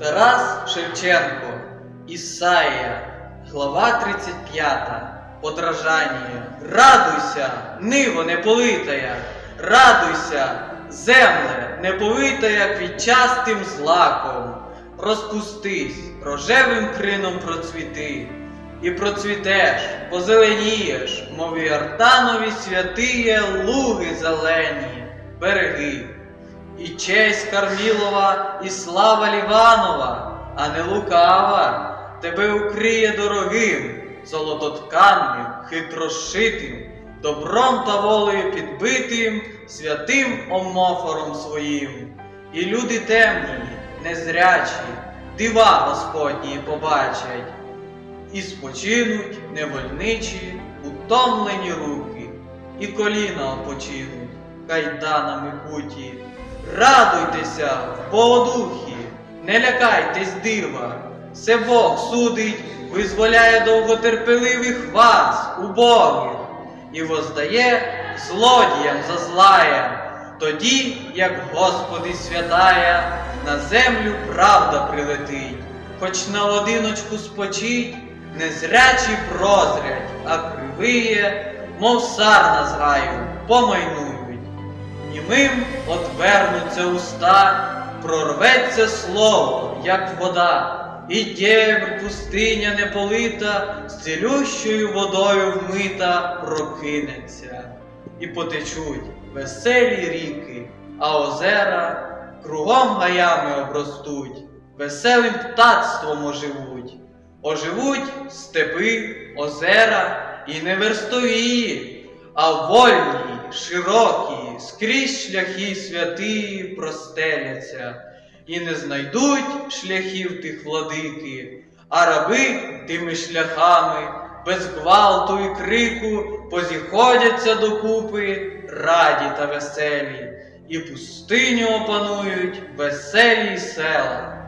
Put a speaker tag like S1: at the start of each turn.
S1: Тарас Шевченко, Ісаїя, глава 35, подражання. Радуйся, ниво неполитая, радуйся, земле неповитая квітчастим злаком. Розпустись, рожевим крином процвіти, і процвітеш, позеленієш, мов і артанові святиє луги зелені, береги. І честь Кармілова, і слава Ліванова, а не лукава, тебе укриє дорогим, золототканним, хитрошитим, добром та волею підбитим, святим омофором своїм. І люди темні, незрячі, дива Господні побачать, і спочинуть невольничі, утомлені руки, і коліна опочинуть, кайданами куті. Радуйтеся Богодухі, не лякайтесь дива, все Бог судить, визволяє довготерпеливих вас, убогих, і воздає злодіям за злая, тоді, як Господи святая, на землю правда прилетить, хоч на одиночку спочить, незрячі прозрять, а кривиє, мов сарна з гаю, помайнують. Німим отвернуться уста, прорветься слово, як вода, і дєбр пустиня неполита, з цілющою водою вмита прокинеться, і потечуть веселі ріки, а озера кругом гаями обростуть, веселим птацтвом оживуть, оживуть степи, озера і не верстові, а вольні, широкі, скрізь шляхи святи простеляться, і не знайдуть шляхів тих владики, а раби тими шляхами, без гвалту і крику, позіходяться докупи, раді та веселі, і пустиню опанують веселі села.